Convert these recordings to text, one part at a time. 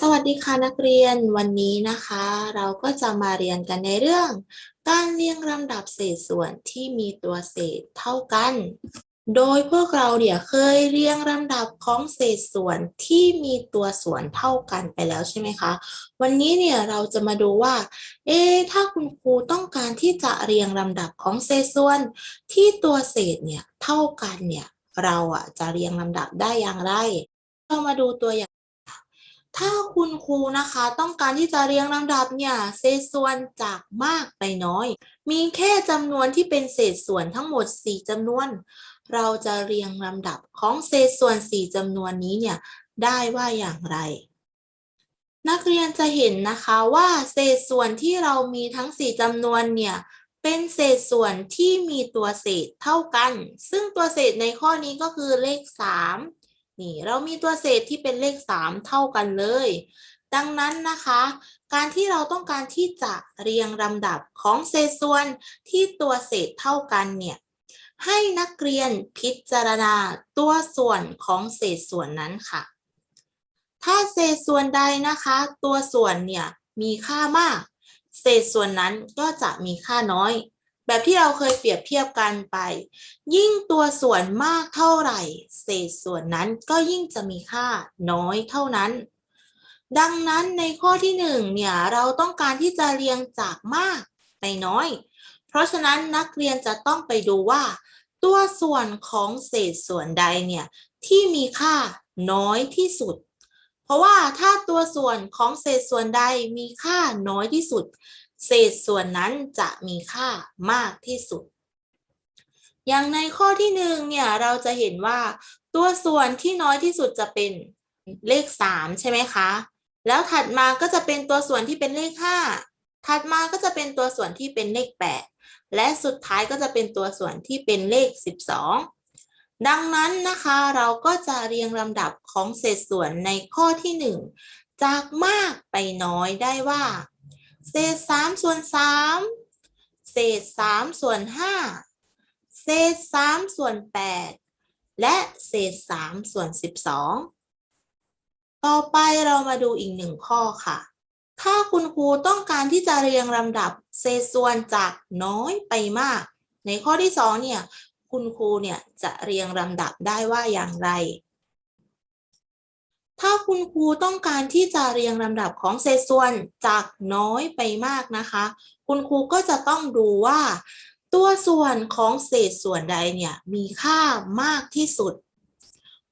สวัสดีค่ะนักเรียนวันนี้นะคะ เราก็จะมาเรียนกันในเรื่อง การเรียงลำดับเศษส่วนที่มีตัวเศษเท่ากัน โดยพวกเราเนี่ยวเคยเรียงลำดับของเศษส่วนที่มีตัวส่วนเท่ากันไปแล้วใช่ไหมคะ วันนี้เนี่ยเราจะมาดูว่า เอ๊ถ้าคุณครูต้องการที่จะเรียงลำดับของเศษส่วน ที่ตัวเศษเนี่ยเท่ากันเนี่ยเราอะจะเรียงลำดับได้อย่างไร เรามาดูตัวอย่าง ถ้าคุณครูนะคะต้องการที่จะเรียงลำดับเนี่ยเศษส่วนจากมากไปน้อย มีแค่จำนวนที่เป็นเศษส่วนทั้งหมด 4จำนวน เราจะเรียงลำดับของเศษส่วน 4จำนวนนี้เนี่ยได้ว่าอย่างไร นักเรียนจะเห็นนะคะว่าเศษส่วนที่เรามีทั้ง 4จำนวนเนี่ยเป็นเศษส่วนที่มีตัวเศษเท่ากัน ซึ่งตัวเศษในข้อนี้ก็คือเลข 3 นี่ เรามีตัวเศษที่เป็นเลข 3 เท่ากันเลย ดังนั้นนะคะ การที่เราต้องการที่จะเรียงลำดับของเศษส่วนที่ตัวเศษเท่ากันเนี่ยให้นักเรียนพิจารณาตัวส่วนของเศษส่วนนั้นค่ะ ถ้าเศษส่วนใดนะคะ ตัวส่วนเนี่ยมีค่ามาก เศษส่วนนั้นก็จะมีค่าน้อย แบบที่เราเคยเปรียบเทียบกันไป ยิ่งตัวส่วนมากเท่าไหร่ เศษส่วนนั้นก็ยิ่งจะมีค่าน้อยเท่านั้น ดังนั้นในข้อที่หนึ่งเนี่ยเราต้องการที่จะเรียงจากมากไปน้อย เพราะฉะนั้นนักเรียนจะต้องไปดูว่า ตัวส่วนของเศษส่วนใดเนี่ยที่มีค่าน้อยที่สุด เพราะว่าถ้าตัวส่วนของเศษส่วนใดมีค่าน้อยที่สุด เศษส่วนนั้นจะมีค่ามากที่สุด อย่างในข้อที่หนึ่งเนี่ยเราจะเห็นว่าตัวส่วนที่น้อยที่สุดจะเป็นเลข 3 ใช่ไหมคะ แล้วถัดมาก็จะเป็นตัวส่วนที่เป็นเลข 5 ถัดมาก็จะเป็นตัวส่วนที่เป็นเลข 8 และสุดท้ายก็จะเป็นตัวส่วนที่เป็นเลข 12 ดังนั้นนะคะเราก็จะเรียงลำดับของเศษส่วนในข้อที่ 1 จากมากไปน้อยได้ว่า เศษ3ส่วน3เศษ3ส่วน5เศษ3ส่วน8และเศษ3ส่วน12ต่อไปเรามาดูอีกหนึ่งข้อค่ะ ถ้าคุณครูต้องการที่จะเรียงลำดับเศษส่วนจากน้อยไปมาก ในข้อที่สองเนี่ย คุณครูเนี่ยจะเรียงลำดับได้ว่าอย่างไร ถ้าคุณครูต้องการที่จะเรียงลำดับของเศษส่วนจากน้อยไปมากนะคะ คุณครูก็จะต้องดูว่า ตัวส่วนของเศษส่วนใดเนี่ยมีค่ามากที่สุด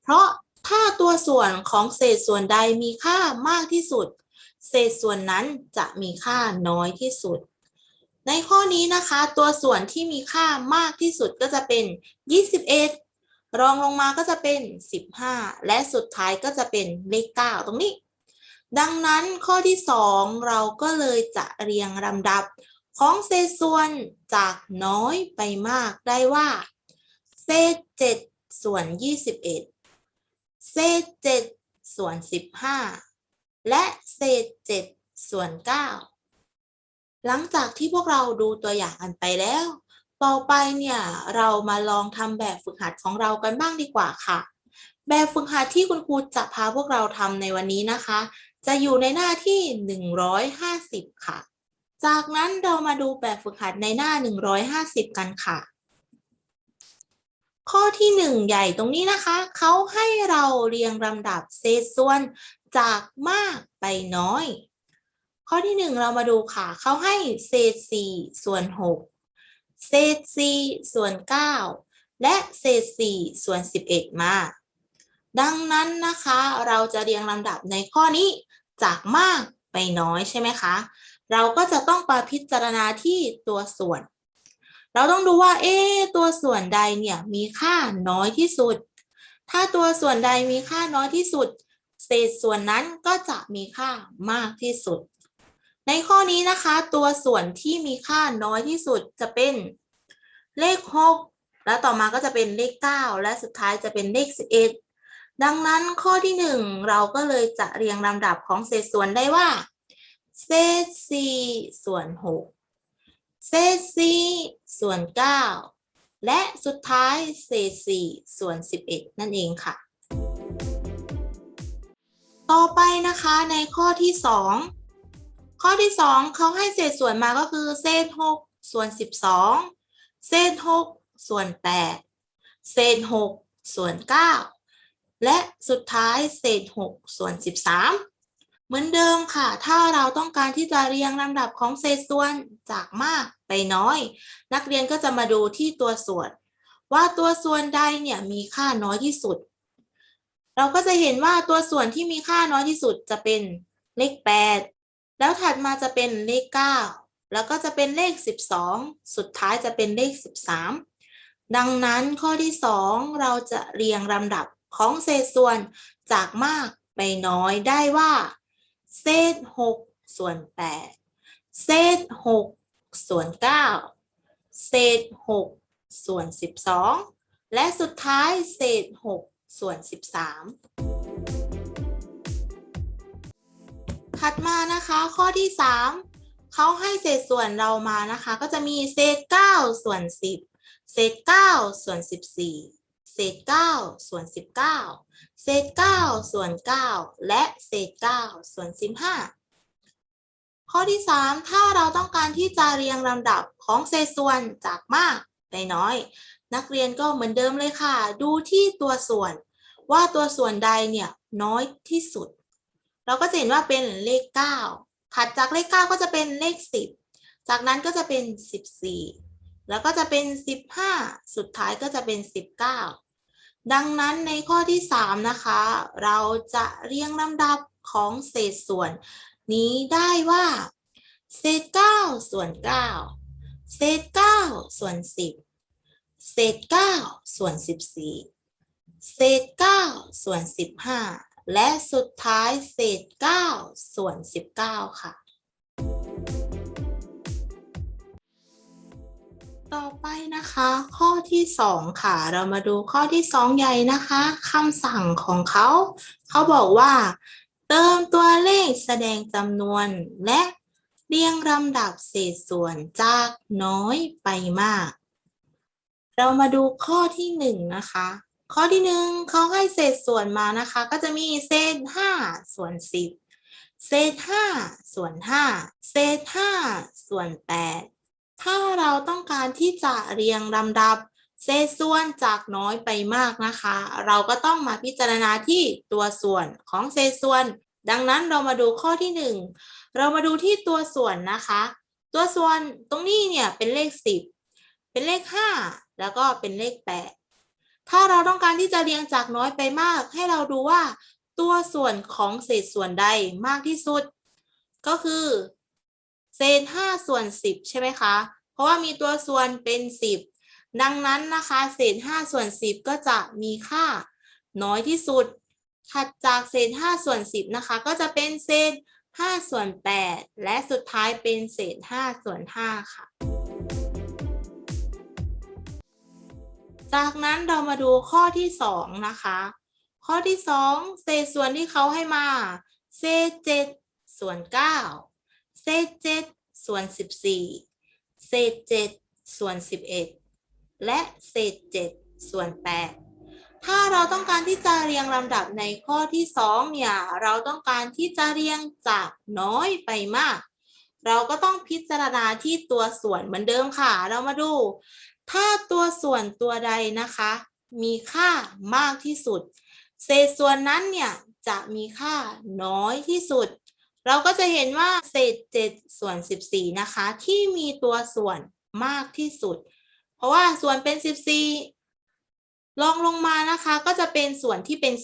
เพราะถ้าตัวส่วนของเศษส่วนใดมีค่ามากที่สุด เศษส่วนนั้นจะมีค่าน้อยที่สุด ในข้อนี้นะคะ ตัวส่วนที่มีค่ามากที่สุดก็จะเป็น 21 รองลงมาก็จะเป็น 15 และสุดท้ายก็จะเป็นเลข 9 ตรงนี้ ดังนั้นข้อที่ 2 เราก็เลยจะเรียงลำดับของเศษส่วนจากน้อยไปมากได้ว่า เศษ 7 ส่วน 21 เศษ 7 ส่วน 15 และเศษ 7 ส่วน 9 หลังจากที่พวกเราดูตัวอย่างกันไปแล้ว ต่อไปเนี่ยเรามาลองทำแบบฝึกหัดของเรากันบ้างดีกว่าค่ะ แบบฝึกหัดที่คุณครูจะพาพวกเราทำในวันนี้นะคะ จะอยู่ในหน้าที่ 150 ค่ะ จากนั้นเรามาดูแบบฝึกหัดในหน้า 150 กันค่ะ ข้อที่ 1 ใหญ่ตรงนี้นะคะ เขาให้เราเรียงลำดับเศษส่วนจากมากไปน้อย ข้อที่ 1 เรามาดูค่ะ เขาให้เศษ 4 ส่วน 6 เศษ4ส่วน 9 และเศษ4ส่วน 11 มา ดังนั้นนะคะเราจะเรียงลำดับในข้อนี้จากมากไปน้อยใช่ไหมคะ เราก็จะต้องมาพิจารณาที่ตัวส่วน เราต้องดูว่า เอ๊ตัวส่วนใดเนี่ยมีค่าน้อยที่สุด ถ้าตัวส่วนใดมีค่าน้อยที่สุด เศษส่วนนั้นก็จะมีค่ามากที่สุด ในข้อนี้นะคะตัวส่วนที่มีค่าน้อยที่สุดจะเป็นเลข 6 แล้วต่อมาก็จะเป็นเลข 9 และสุดท้ายจะเป็นเลข 11 ดังนั้นข้อที่ 1 เราก็เลยจะเรียงลำดับของเศษส่วนได้ว่า เศษ 4 ส่วน 6 เศษ 4 ส่วน 9 และสุดท้ายเศษ 4 ส่วน 11 นั่นเองค่ะตต่อไปนะคะในข้อที่สอง ข้อที่สองเขาให้เศษส่วนมาก็คือเศษหกส่วนสิบสองเศษหกส่วนแปดเศษหกส่วนเก้าและสุดท้ายเศษหกส่วนสิบสามเหมือนเดิมค่ะ ถ้าเราต้องการที่จะเรียงลำดับของเศษส่วนจากมากไปน้อย นักเรียนก็จะมาดูที่ตัวส่วน ว่าตัวส่วนใดเนี่ยมีค่าน้อยที่สุด เราก็จะเห็นว่าตัวส่วนที่มีค่าน้อยที่สุดจะเป็นเลข8 แล้วถัดมาจะเป็นเลข 9 แล้วก็จะเป็นเลข 12 สุดท้ายจะเป็นเลข 13 ดังนั้นข้อที่ 2 เราจะเรียงลำดับของเศษส่วนจากมากไปน้อยได้ว่า เศษ 6 ส่วน 8 เศษ 6 ส่วน 9 เศษ 6 ส่วน 12 และสุดท้ายเศษ 6 ส่วน 13 ถัดมานะคะข้อที่ 3เขาให้เศษส่วนเรามานะคะ ก็จะมีเศษ9ส่วน10 เศษ9ส่วน14 เศษ9ส่วน19 เศษ9ส่วน9และเศษ9ส่วน15 ข้อที่ 3 ถ้าเราต้องการที่จะเรียงลำดับของเศษส่วนจากมากไปน้อย นักเรียนก็เหมือนเดิมเลยค่ะ ดูที่ตัวส่วน ว่าตัวส่วนใดเนี่ยน้อยที่สุด เราก็จะเห็นว่าเป็นเลข 9 ถัดจากเลข 9 ก็จะเป็นเลข 10 จากนั้นก็จะเป็น 14 แล้วก็จะเป็น 15 สุดท้ายก็จะเป็น 19 ดังนั้นในข้อที่ 3 นะคะ เราจะเรียงลำดับของเศษส่วน นี้ได้ว่าเศษ 9 ส่วน 9 เศษ 9 ส่วน 10 เศษ 9 ส่วน 14 เศษ 9 ส่วน 15 และสุดท้ายเศษ 9 ส่วน 19 ค่ะ ต่อไปนะคะ ข้อที่ 2 ค่ะ เรามาดูข้อที่ 2 ใหญ่นะคะคำสั่งของเขา เขาบอกว่า เติมตัวเลขแสดงจำนวนและเรียงลำดับเศษส่วนจากน้อยไปมาก เรามาดูข้อที่หนึ่งนะคะ ข้อที่หนึ่งเขาให้เศษส่วนมานะคะ ก็จะมีเศษห้าส่วนสิบเศษห้าส่วนห้าเศษห้าส่วนแปดถ้าเราต้องการที่จะเรียงลำดับเศษส่วนจากน้อยไปมากนะคะ เราก็ต้องมาพิจารณาที่ตัวส่วนของเศษส่วน ดังนั้นเรามาดูข้อที่หนึ่งเรามาดูที่ตัวส่วนนะคะ ตัวส่วนตรงนี้เนี่ยเป็นเลข 10 เป็นเลข 5 แล้วก็เป็นเลข 8 ถ้าเราต้องการที่จะเรียงจากน้อยไปมาก ให้เราดูว่า ตัวส่วนของเศษส่วนใดมากที่สุด ก็คือเศษ5ส่วน10 ใช่ไหมคะ เพราะว่ามีตัวส่วนเป็น 10 ดังนั้นนะคะเศษ5ส่วน10 ก็จะมีค่าน้อยที่สุด ถัดจากเศษ5ส่วน10นะคะ ก็จะเป็นเศษ5ส่วน8และสุดท้ายเป็นเศษ5ส่วน5ค่ะ จากนั้นเรามาดูข้อที่2นะคะ ข้อที่2เศษส่วนที่เขาให้มา เศษ7ส่วน9เศษ7ส่วน14เศษ7ส่วน11และเศษ7ส่วน8ถ้าเราต้องการที่จะเรียงลำดับในข้อที่2เนี่ยเราต้องการที่จะเรียงจากน้อยไปมาก เราก็ต้องพิจารณาที่ตัวส่วนเหมือนเดิมค่ะ เรามาดู ถ้าตัวส่วนตัวใดนะคะ มีค่ามากที่สุด เศษส่วนนั้นเนี่ยจะมีค่าน้อยที่สุด เราก็จะเห็นว่าเศษ7ส่วน 14 นะคะ ที่มีตัวส่วนมากที่สุด เพราะว่าส่วนเป็น 14 ลองลงมานะคะก็จะเป็นส่วนที่เป็น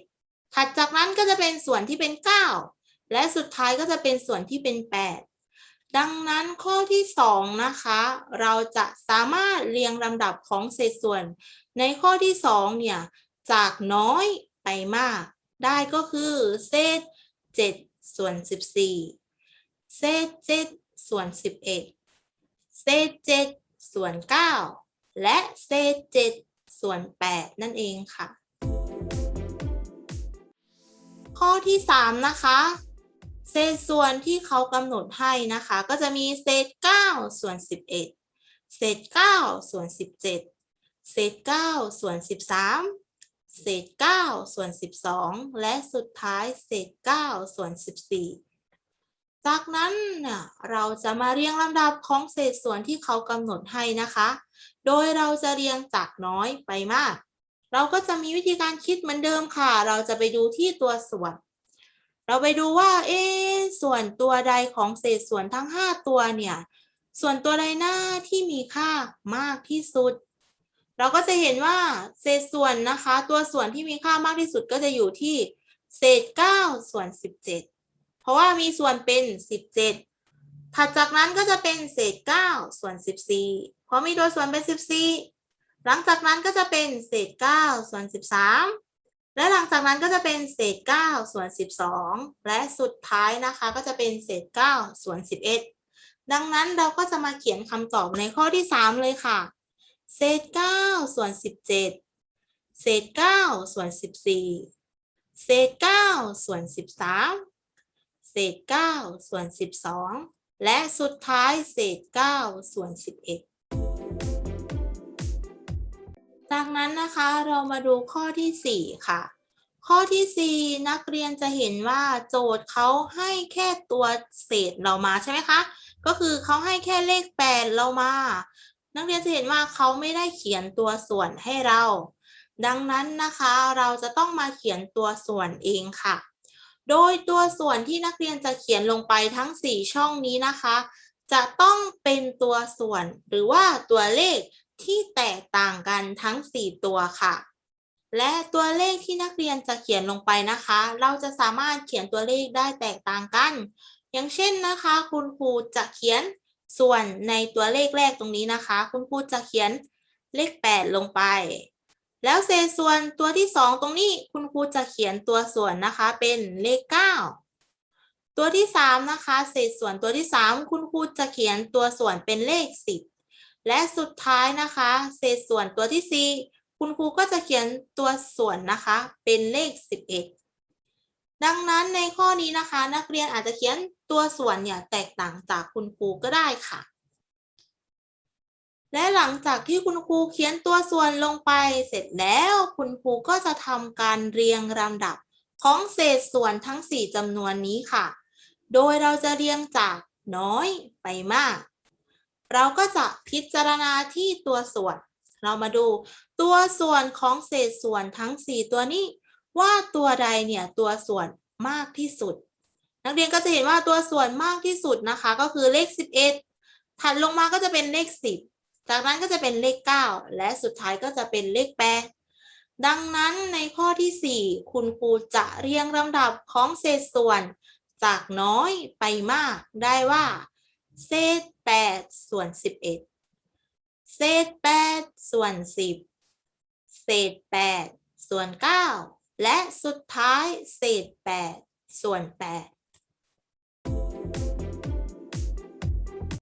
11 ถัดจากนั้นก็จะเป็นส่วนที่เป็น 9 และสุดท้ายก็จะเป็นส่วนที่เป็น 8 ดังนั้นข้อที่ 2 นะคะ เราจะสามารถเรียงลำดับของเศษส่วน ในข้อที่ 2 เนี่ย จากน้อยไปมาก ได้ก็คือเศษ 7 ส่วน 14 เศษ 7 ส่วน 11 เศษ 7 ส่วน 9 และเศษ 7 ส่วน 8 นั่นเองค่ะ ข้อที่ 3 นะคะ เศษส่วนที่เขากำหนดให้นะคะ ก็จะมีเศษ 9 ส่วน 11 เศษ 9 ส่วน 17 เศษ 9 ส่วน 13 เศษ 9 ส่วน 12 และสุดท้ายเศษ 9 ส่วน 14 จากนั้นเนี่ยเราจะมาเรียงลำดับของเศษส่วนที่เขากำหนดให้นะคะ โดยเราจะเรียงจากน้อยไปมาก เราก็จะมีวิธีการคิดเหมือนเดิมค่ะ เราจะไปดูที่ตัวส่วน เราไปดูว่า เอ๊ส่วนตัวใดของเศษส่วนทั้ง 5 ตัวเนี่ย ส่วนตัวใดหน้าที่มีค่ามากที่สุด เราก็จะเห็นว่าเศษส่วนนะคะ ตัวส่วนที่มีค่ามากที่สุดก็จะอยู่ที่เศษ 9 ส่วน 17 เพราะว่ามีส่วนเป็น 17 ถัดจากนั้นก็จะเป็นเศษ 9 ส่วน 14 เพราะมีตัวส่วนเป็น 14 หลังจากนั้นก็จะเป็นเศษ 9 ส่วน 13 และหลังจากนั้นก็จะเป็นเศษ 9 ส่วน 12 และสุดท้ายนะคะก็จะเป็นเศษ 9 ส่วน 11 ดังนั้นเราก็จะมาเขียนคำตอบในข้อที่ 3 เลยค่ะ เศษ 9 ส่วน 17 เศษ 9 ส่วน 14 เศษ 9 ส่วน 13 เศษ 9 ส่วน 12 และสุดท้ายเศษ 9 ส่วน 11 จากนั้นนะคะเรามาดูข้อที่ 4 ค่ะ ข้อที่ 4 นักเรียนจะเห็นว่าโจทย์เขาให้แค่ตัวเศษเรามาใช่ไหมคะ ก็คือเขาให้แค่เลข 8 เรามา นักเรียนจะเห็นว่าเขาไม่ได้เขียนตัวส่วนให้เรา ดังนั้นนะคะเราจะต้องมาเขียนตัวส่วนเองค่ะ โดยตัวส่วนที่นักเรียนจะเขียนลงไปทั้ง 4 ช่องนี้นะคะ จะต้องเป็นตัวส่วนหรือว่าตัวเลข ที่แตกต่างกันทั้ง 4 ตัวค่ะ และตัวเลขที่นักเรียนจะเขียนลงไปนะคะ เราจะสามารถเขียนตัวเลขได้แตกต่างกัน อย่างเช่นนะคะ คุณครูจะเขียนส่วนในตัวเลขแรกตรงนี้นะคะ คุณครูจะเขียนเลข 8 ลงไป แล้วเศษส่วนตัวที่ 2 ตรงนี้คุณครูจะเขียนตัวส่วนนะคะเป็นเลข 9 ตัวที่ 3 นะคะ เศษส่วนตัวที่ 3 คุณครูจะเขียนตัวส่วนเป็นเลข 10 และสุดท้ายนะคะ เศษส่วนตัวที่ 4 คุณครูก็จะเขียนตัวส่วนนะคะ เป็นเลข 11 ดังนั้นในข้อนี้นะคะ นักเรียนอาจจะเขียนตัวส่วนเนี่ยแตกต่างจากคุณครูก็ได้ค่ะ และหลังจากที่คุณครูเขียนตัวส่วนลงไปเสร็จแล้ว คุณครูก็จะทำการเรียงลำดับของเศษส่วนทั้ง 4จำนวนนี้ค่ะ โดยเราจะเรียงจากน้อยไปมาก เราก็จะพิจารณาที่ตัวส่วน เรามาดูตัวส่วนของเศษส่วนทั้ง 4 ตัวนี้ ว่าตัวใดเนี่ยตัวส่วนมากที่สุด นักเรียนก็จะเห็นว่าตัวส่วนมากที่สุดนะคะ ก็คือเลข 11 ถัดลงมาก็จะเป็นเลข 10 จากนั้นก็จะเป็นเลข 9 และสุดท้ายก็จะเป็นเลข 8 ดังนั้นในข้อที่ 4 คุณครูจะเรียงลำดับของเศษส่วน จากน้อยไปมากได้ว่า เศษ แปดส่วนสิบเอ็ดเศษแปดส่วนสิบเศษแปดส่วนเก้าและสุดท้ายเศษแปดส่วนแปด